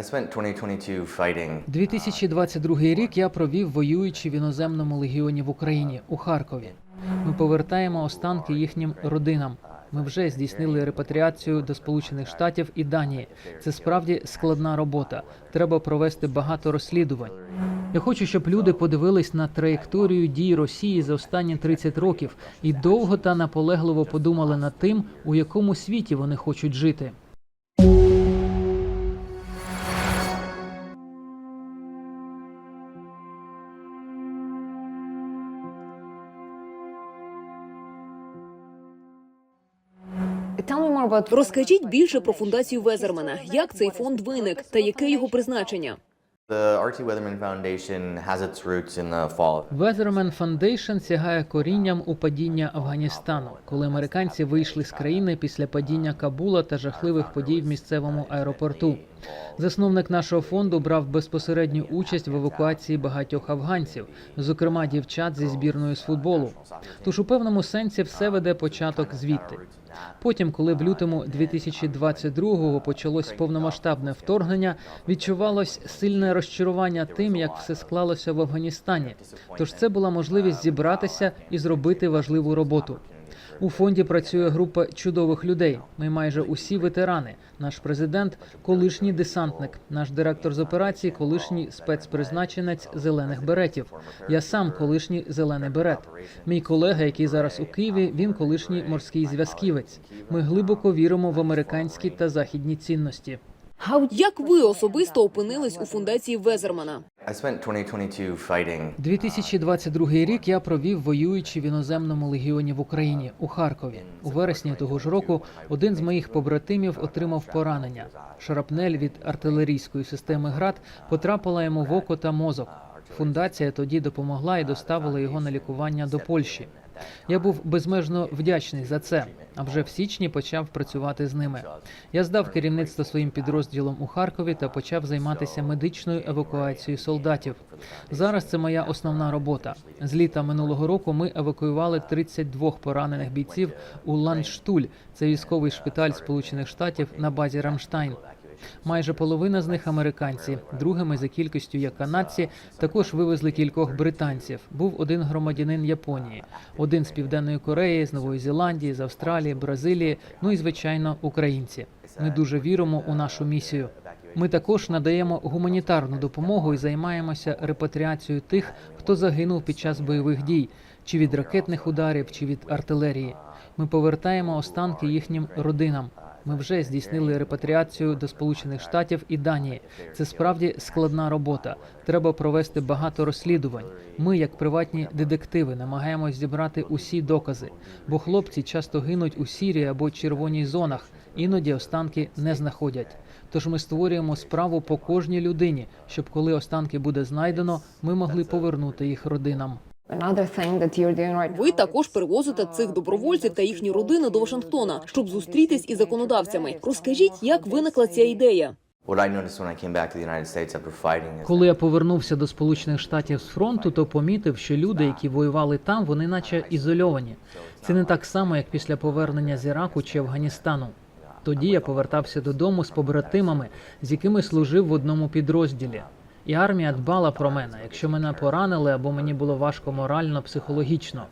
I spent 2022 fighting 2022 рік я провів воюючи в іноземному легіоні в Україні у Харкові. Ми повертаємо останки їхнім родинам. Ми вже здійснили репатріацію до Сполучених Штатів і Данії. Це справді складна робота. Треба провести багато розслідувань. Я хочу, щоб люди подивились на траєкторію дій Росії за останні 30 років і довго та наполегливо подумали над тим, у якому світі вони хочуть жити. Розкажіть більше про фундацію Везермана. Як цей фонд виник та яке його призначення? Weatherman Foundation сягає корінням у падіння Афганістану, коли американці вийшли з країни після падіння Кабула та жахливих подій в місцевому аеропорту. Засновник нашого фонду брав безпосередню участь в евакуації багатьох афганців, зокрема дівчат зі збірної з футболу. Тож у певному сенсі все веде початок звідти. Потім, коли в лютому 2022-го почалось повномасштабне вторгнення, відчувалось сильне розчарування тим, як все склалося в Афганістані. Тож це була можливість зібратися і зробити важливу роботу. У фонді працює група чудових людей. Ми майже усі ветерани. Наш президент колишній десантник, наш директор з операції, колишній спецпризначенець зелених беретів. Я сам колишній зелений берет. Мій колега, який зараз у Києві, він колишній морський зв'язківець. Ми глибоко віримо в американські та західні цінності. Як ви особисто опинились у фундації Везермана? I spent 2022 fighting 2022 рік я провів воюючи в іноземному легіоні в Україні у Харкові. У вересні того ж року один з моїх побратимів отримав поранення. Шарапнель від артилерійської системи ГРАД потрапила йому в око та мозок. Фундація тоді допомогла і доставила його на лікування до Польщі. Я був безмежно вдячний за це. А вже в січні почав працювати з ними. Я здав керівництво своїм підрозділом у Харкові та почав займатися медичною евакуацією солдатів. Зараз це моя основна робота. З літа минулого року ми евакуювали 32 поранених бійців у Ландштуль. Це військовий шпиталь Сполучених Штатів на базі Рамштайн. Майже половина з них американці. Другими за кількістю є канадці. Також вивезли кількох британців. Був один громадянин Японії, один з південної Кореї, з Нової Зеландії, з Австралії, Бразилії. Ну і звичайно, українці. Ми дуже віримо у нашу місію. Ми також надаємо гуманітарну допомогу і займаємося репатріацією тих, хто загинув під час бойових дій, чи від ракетних ударів, чи від артилерії. Ми повертаємо останки їхнім родинам. Ми вже здійснили репатріацію до Сполучених Штатів і Данії. Це справді складна робота. Треба провести багато розслідувань. Ми, як приватні детективи, намагаємось зібрати усі докази, бо хлопці часто гинуть у сірій або червоній зонах, іноді останки не знаходять. Тож ми створюємо справу по кожній людині, щоб коли останки буде знайдено, ми могли повернути їх родинам. Another thing that you're doing right Ви також перевозите цих добровольців та їхні родини до Вашингтона, щоб зустрітись із законодавцями. Розкажіть, як виникла ця ідея? What I noticed when I came back to the United States after fighting is Коли я повернувся до Сполучених Штатів з фронту, то помітив, що люди, які воювали там, вони наче ізольовані. Це не так само, як після повернення з Іраку чи Афганістану. Тоді я повертався додому з побратимами, з якими служив в одному підрозділі. І армія дбала про мене, якщо мене поранили або мені було важко морально, психологічно.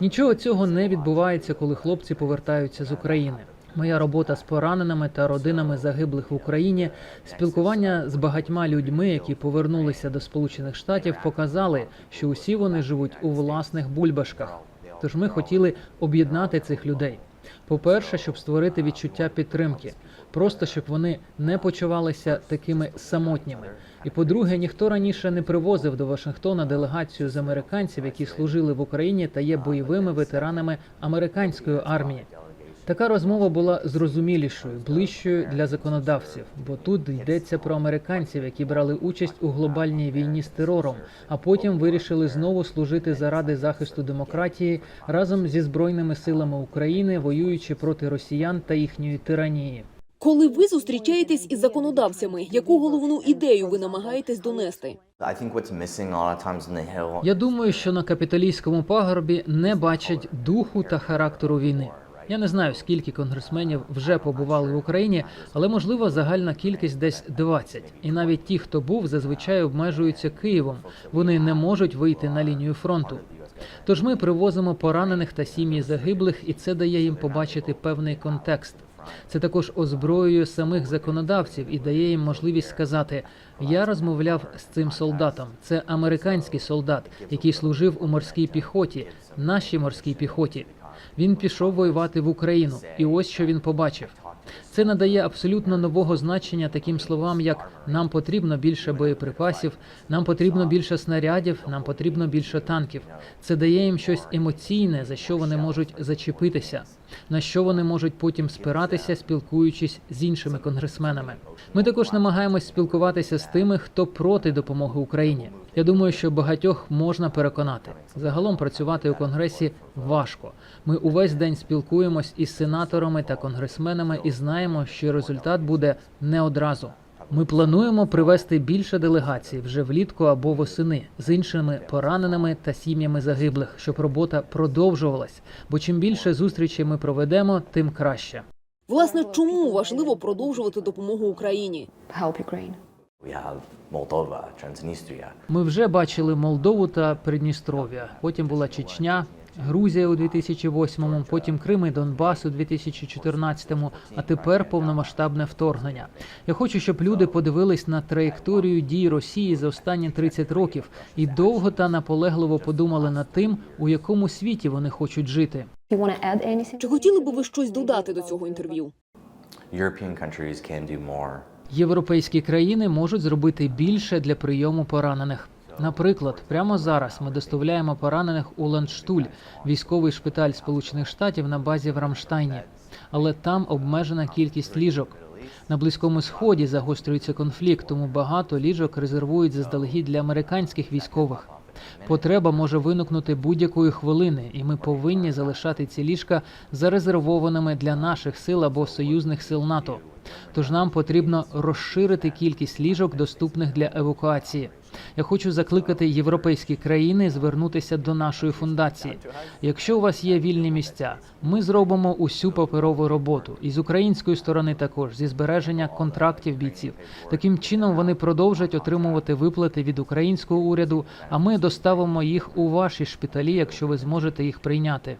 Нічого цього не відбувається, коли хлопці повертаються з України. Моя робота з пораненими та родинами загиблих в Україні, спілкування з багатьма людьми, які повернулися до Сполучених Штатів, показали, що усі вони живуть у власних бульбашках. Тож ми хотіли об'єднати цих людей. По-перше, щоб створити відчуття підтримки, просто щоб вони не почувалися такими самотніми. І по-друге, ніхто раніше не привозив до Вашингтона делегацію з американців, які служили в Україні та є бойовими ветеранами американської армії. Така розмова була зрозумілішою, ближчою для законодавців, бо тут йдеться про американців, які брали участь у глобальній війні з терором, а потім вирішили знову служити заради захисту демократії разом зі збройними силами України, воюючи проти росіян та їхньої тиранії. Коли ви зустрічаєтесь із законодавцями, яку головну ідею ви намагаєтесь донести? Я думаю, що на капіталійському пагорбі не бачать духу та характеру війни. Я не знаю, скільки конгресменів вже побували в Україні, але можливо загальна кількість десь 20. І навіть ті, хто був, зазвичай обмежуються Києвом. Вони не можуть вийти на лінію фронту. Тож ми привозимо поранених та сім'ї загиблих, і це дає їм побачити певний контекст. Це також озброює самих законодавців і дає їм можливість сказати: я розмовляв з цим солдатом. Це американський солдат, який служив у морській піхоті, нашій морській піхоті. Він пішов воювати в Україну, і ось що він побачив. Це надає абсолютно нового значення таким словам, як нам потрібно більше боєприпасів, нам потрібно більше снарядів, нам потрібно більше танків. Це дає їм щось емоційне, за що вони можуть зачепитися, на що вони можуть потім спиратися, спілкуючись з іншими конгресменами. Ми також намагаємось спілкуватися з тими, хто проти допомоги Україні. Я думаю, що багатьох можна переконати. Загалом працювати у конгресі важко. Ми увесь день спілкуємось із сенаторами та конгресменами і знаємо, що результат буде не одразу. Ми плануємо привезти більше делегацій вже влітку або восени з іншими пораненими та сім'ями загиблих, щоб робота продовжувалась. Бо чим більше зустрічей ми проведемо, тим краще. Власне, чому важливо продовжувати допомогу Україні? Help Ukraine. We have Moldova, Transnistria. Ми вже бачили Молдову та Придністров'я. Потім була Чечня, Грузія у 2008-му, потім Крим і Донбас у 2014-му, а тепер повномасштабне вторгнення. Я хочу, щоб люди подивились на траєкторію дій Росії за останні 30 років і довго та наполегливо подумали над тим, у якому світі вони хочуть жити. Чи хотіли би ви щось додати до цього інтерв'ю? European countries can do more. Європейські країни можуть зробити більше для прийому поранених. Наприклад, прямо зараз ми доставляємо поранених у Ландштуль, військовий шпиталь Сполучених Штатів на базі в Рамштайні. Але там обмежена кількість ліжок. На близькому сході загострюється конфлікт, тому багато ліжок резервують заздалегідь для американських військових. Потреба може виникнути будь-якої хвилини, і ми повинні залишати ці ліжка зарезервованими для наших сил або союзних сил НАТО. Тож нам потрібно розширити кількість ліжок, доступних для евакуації. Я хочу закликати європейські країни звернутися до нашої фундації. Якщо у вас є вільні місця, ми зробимо усю паперову роботу і з української сторони також зі збереження контрактів бійців. Таким чином вони продовжать отримувати виплати від українського уряду. А ми доставимо їх у ваші шпиталі, якщо ви зможете їх прийняти.